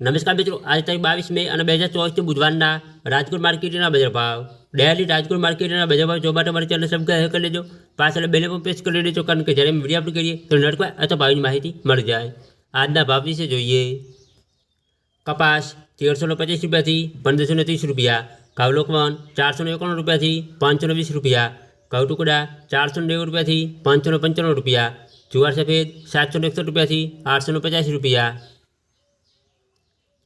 નમસ્કાર મિત્રો આજે તારીખ બાવીસ મે અને બે હજાર ચોવીસથી બુધવારના રાજકોટ માર્કેટના બજાર ભાવ ડેલી રાજકોટ માર્કેટના બજાર ભાવ જોવા માટે મારી ચેનલ સબસ્ક્રાઈબ કરી લેજો પાછળ બેલે પણ પ્રેસ કરી લેજો કારણ કે જ્યારે વિડીયો અપલોડ કરીએ તો નડકવા અથવા ભાવની માહિતી મળી જાય આજના ભાવ વિશે જોઈએ કપાસ તેરસો ને પચીસ રૂપિયાથી પંદરસો ને ત્રીસ રૂપિયા કાવલોકવન ચારસો ને એકાણું રૂપિયાથી પાંચસો ને વીસ રૂપિયા ઘઉં ટુકડા ચારસો ને નેવું રૂપિયાથી પાંચસો ને પંચાણું રૂપિયા જુવાર સફેદ સાતસો ને એકસઠ રૂપિયાથી આઠસો ને પચાસ રૂપિયા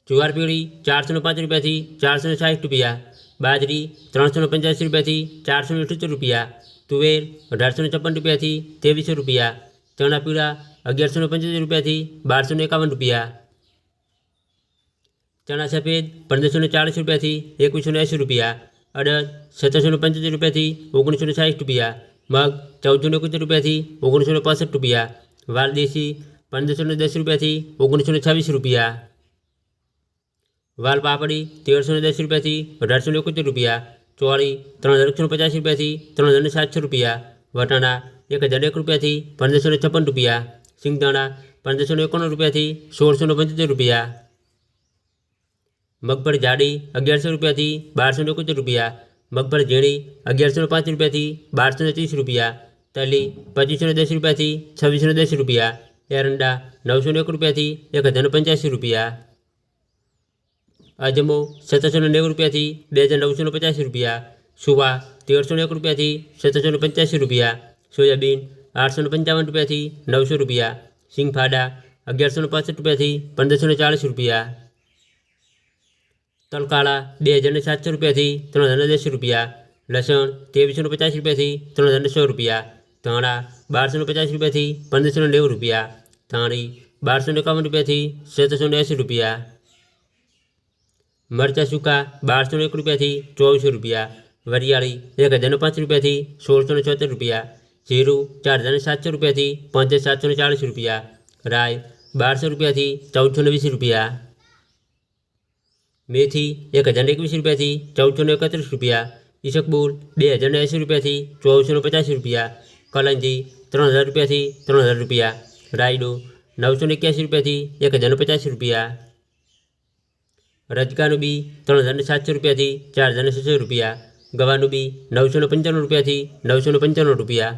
જુવાર પીળી ચારસો ને પાંચ રૂપિયાથી ચારસો ને સાઠ રૂપિયા બાજરી ત્રણસો ને પંચ્યાસી રૂપિયાથી ચારસો ને અઠ્યોતેર રૂપિયા તુવેર અઢારસો ને છપ્પન રૂપિયાથી ત્રેવીસો રૂપિયા ચણા પીળા અગિયારસો ને પંચોતેર રૂપિયાથી બારસો ને એકાવન રૂપિયા ચણા સફેદ પંદરસો ને ચાળીસ રૂપિયાથી એકવીસો ને એંસી રૂપિયા અડદ સત્તરસો ને પંચોતેર રૂપિયાથી ઓગણીસો ને સાઠ રૂપિયા મગ ચૌદસો ને એકોતેર રૂપિયાથી ઓગણીસો ને પાસઠ રૂપિયા વાલદેશી પંદરસો ને દસ રૂપિયાથી ઓગણીસો ને છવ્વીસ રૂપિયા વાલ પાપડી તેરસો ને દસ રૂપિયાથી અઢારસો ને એકોતેર રૂપિયા, ચોળી ત્રણ હજાર એકસો પચાસ રૂપિયાથી ત્રણ હજાર ને સાતસો રૂપિયા, વટાણા એક હજાર એક રૂપિયાથી પંદરસો ને છપ્પન રૂપિયા, સિંગદાણા પંદરસો ને એકાણું રૂપિયાથી સોળસો ને પંચોતેર રૂપિયા, મગફળી જાડી અગિયારસો રૂપિયાથી બારસો ને એકોતેર રૂપિયા, મગફળી ઝીણી અગિયારસો ને પાંચ રૂપિયાથી બારસો ને ત્રીસ રૂપિયા, તલી પચીસો ને દસ રૂપિયાથી છવ્વીસો ને દસ રૂપિયા, એરંડા નવસો ને એક રૂપિયાથી એક હજાર ને પંચ્યાસી રૂપિયા અજમો સત્તરસો ને નેવું રૂપિયાથી બે હજાર નવસો ને પચાસી રૂપિયા સુવા તેરસો ને એક રૂપિયાથી સત્તરસો ને પંચ્યાસી રૂપિયા સોયાબીન આઠસો ને પંચાવન રૂપિયાથી નવસો રૂપિયા સિંગફાડા અગિયારસો ને પાસઠ રૂપિયાથી પંદરસો ને ચાળીસ રૂપિયા તલકાળા બે હજાર ને સાતસો રૂપિયાથી ત્રણ હજાર ને દસ રૂપિયા લસણ ત્રેવીસો ને પચાસ રૂપિયાથી ત્રણ હજાર ને સો રૂપિયા ધાણા બારસો ને પચાસ રૂપિયાથી પંદરસો ને નેવું રૂપિયા ધાણી બારસો ને એકાવન રૂપિયાથી સત્તરસો ને એંસી રૂપિયા મરચાં સૂકા બારસો ને એક રૂપિયાથી ચોવીસો રૂપિયા વરિયાળી એક હજારને પાંચ રૂપિયાથી સોળસો ને છોતેર રૂપિયા જીરું ચાર હજાર સાતસો રૂપિયાથી પાંચ હજાર સાતસો ને ચાળીસ રૂપિયા રાય બારસો રૂપિયાથી ચૌદસો ને વીસ રૂપિયા મેથી એક હજાર એકવીસ રૂપિયાથી ચૌદસો ને એકત્રીસ રૂપિયા ઈસકબુલ બે હજાર ને એંસી રૂપિયાથી ચોવીસો ને પચાસ રૂપિયા કલંજી ત્રણ હજાર રૂપિયાથી ત્રણ હજાર રૂપિયા રાયડો નવસો ને એક્યાસી રૂપિયાથી એક હજાર ને પચાસ રૂપિયા રજકાનું બી ત્રણ હજારને સાતસો રૂપિયાથી ચાર હજારને છસો રૂપિયા, ગવાનું બી નવસો ને પંચાણું રૂપિયાથી નવસો ને પંચાણું રૂપિયા.